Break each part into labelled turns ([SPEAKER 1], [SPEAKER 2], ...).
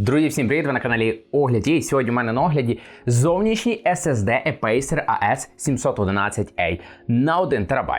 [SPEAKER 1] Друзі, всім привіт! Ви на каналі Огляді. І сьогодні у мене на огляді зовнішній SSD Apacer AS711A на 1 ТБ.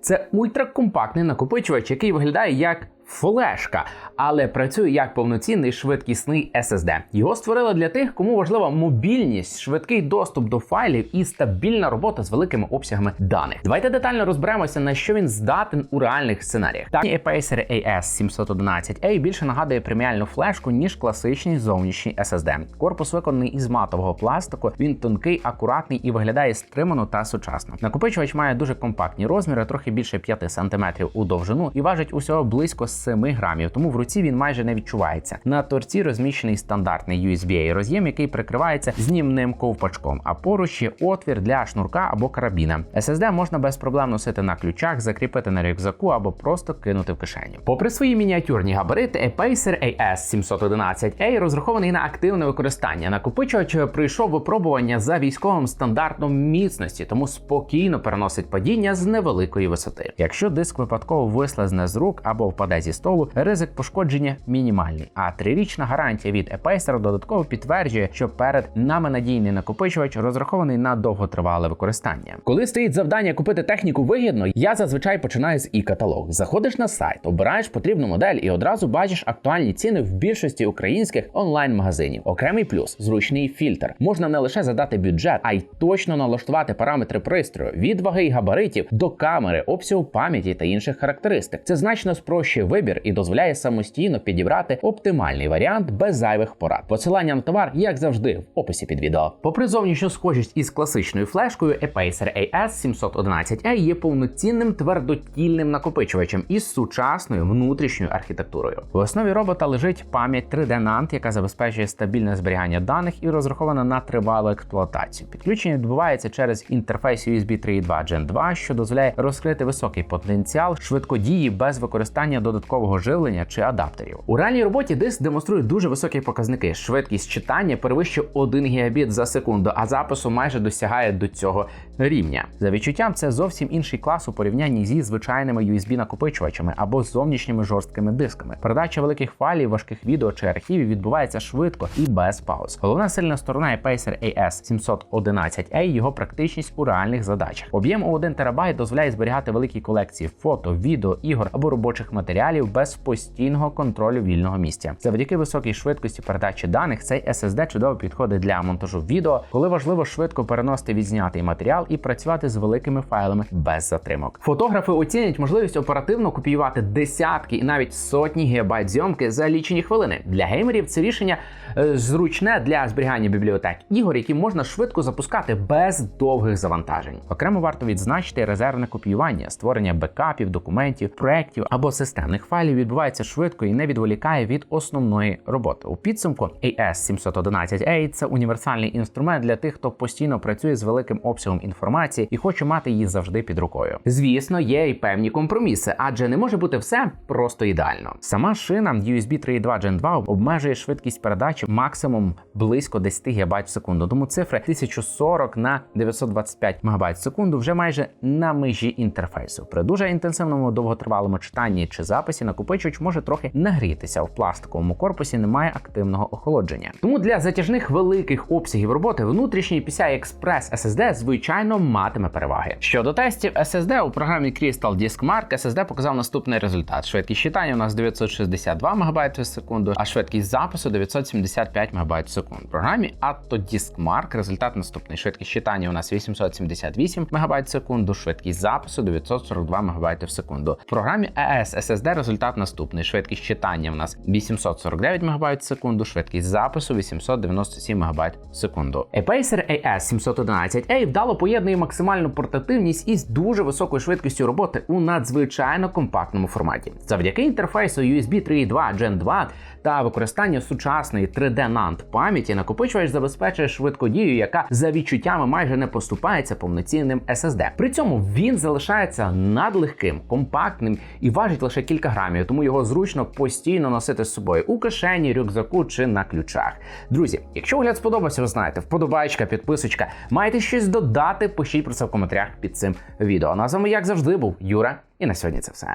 [SPEAKER 1] Це ультракомпактний накопичувач, який виглядає як флешка, але працює як повноцінний швидкісний SSD. Його створили для тих, кому важлива мобільність, швидкий доступ до файлів і стабільна робота з великими обсягами даних. Давайте детально розберемося, на що він здатен у реальних сценаріях. Так, Apacer AS711A більше нагадує преміальну флешку, ніж класичний зовнішній SSD. Корпус виконаний із матового пластику. Він тонкий, акуратний і виглядає стримано та сучасно. Накопичувач має дуже компактні розміри, трохи більше 5 см у довжину і важить усього близько 7 грамів, тому в руці він майже не відчувається. На торці розміщений стандартний USB-A роз'єм, який прикривається знімним ковпачком, а поруч є отвір для шнурка або карабіна. SSD можна без проблем носити на ключах, закріпити на рюкзаку або просто кинути в кишеню. Попри свої мініатюрні габарити, Apacer AS711A розрахований на активне використання. Накопичувач пройшов випробування за військовим стандартом міцності, тому спокійно переносить падіння з невеликої висоти. Якщо диск випадково вислизне з рук або впаде зі столу, ризик пошкодження мінімальний. А трирічна гарантія від Apacer додатково підтверджує, що перед нами надійний накопичувач розрахований на довготривале використання. Коли стоїть завдання купити техніку вигідно, я зазвичай починаю з і-каталог. Заходиш на сайт, обираєш потрібну модель і одразу бачиш актуальні ціни в більшості українських онлайн-магазинів. Окремий плюс зручний фільтр. Можна не лише задати бюджет, а й точно налаштувати параметри пристрою від ваги й габаритів до камери, обсягу пам'яті та інших характеристик. Це значно спрощує вибір і дозволяє самостійно підібрати оптимальний варіант без зайвих порад. Посилання на товар, як завжди, в описі під відео. Попри зовнішню схожість із класичною флешкою, Apacer AS711A є повноцінним твердотільним накопичувачем із сучасною внутрішньою архітектурою. В основі робота лежить пам'ять 3D NAND, яка забезпечує стабільне зберігання даних і розрахована на тривалу експлуатацію. Підключення відбувається через інтерфейс USB 3.2 Gen 2, що дозволяє розкрити високий потенціал швидкодії без використання додаткового живлення чи адаптерів. У реальній роботі диск демонструє дуже високі показники. Швидкість читання перевищує 1 гігабіт за секунду, а запису майже досягає до цього рівня. За відчуттям, це зовсім інший клас у порівнянні зі звичайними USB-накопичувачами або зовнішніми жорсткими дисками. Передача великих файлів, важких відео чи архівів відбувається швидко і без пауз. Головна сильна сторона Apacer AS711A його практичність у реальних задачах. Об'єм у 1 ТБ дозволяє зберігати великі колекції фото, відео, ігор або робочих матеріалів без постійного контролю вільного місця. Завдяки високій швидкості передачі даних цей SSD чудово підходить для монтажу відео, коли важливо швидко переносити відзнятий матеріал і працювати з великими файлами без затримок. Фотографи оцінять можливість оперативно копіювати десятки і навіть сотні гігабайт зйомки за лічені хвилини. Для геймерів це рішення е, зручне для зберігання бібліотек ігор, які можна швидко запускати без довгих завантажень. Окремо варто відзначити резервне копіювання, створення бекапів, документів, проєктів або системних файлів відбувається швидко і не відволікає від основної роботи. У підсумку AS711A – це універсальний інструмент для тих, хто постійно працює з великим обсягом інформації і хоче мати її завжди під рукою. Звісно, є і певні компроміси, адже не може бути все просто ідеально. Сама шина USB 3.2 Gen 2 обмежує швидкість передачі максимум близько 10 ГБ в секунду. Тому цифри 1040 на 925 МБ в секунду вже майже на межі інтерфейсу. При дуже інтенсивному довготривалому читанні чи записі накопичувач може трохи нагрітися. В пластиковому корпусі немає активного охолодження. Тому для затяжних великих обсягів роботи внутрішній PCI Express SSD звичайно матиме переваги. Щодо тестів SSD у програмі Crystal Disk Mark SSD показав наступний результат: швидкість читання у нас 962 МБ в секунду, а швидкість запису 975 МБ в секунду. В програмі Atto Disk Mark результат наступний: швидкість читання у нас 878 МБ в секунду, швидкість запису 942 МБ в секунду. В програмі ES SSD результат наступний: швидкість читання у нас 849 МБ в секунду, швидкість запису 897 МБ в секунду. Apacer AS711A вдало поєднує максимальну портативність із дуже високою швидкістю роботи у надзвичайно компактному форматі. Завдяки інтерфейсу USB 3.2 Gen 2 та використанню сучасної 3D NAND пам'яті накопичувач забезпечує швидкодію, яка за відчуттями майже не поступається повноцінним SSD. При цьому він залишається надлегким, компактним і важить лише кілька грамів, тому його зручно постійно носити з собою у кишені, рюкзаку чи на ключах. Друзі, якщо огляд сподобався, ви знаєте, вподобайка, підписочка, маєте щось додати, пишіть про це в коментарях під цим відео. Ну а з вами, як завжди, був Юра, і на сьогодні це все.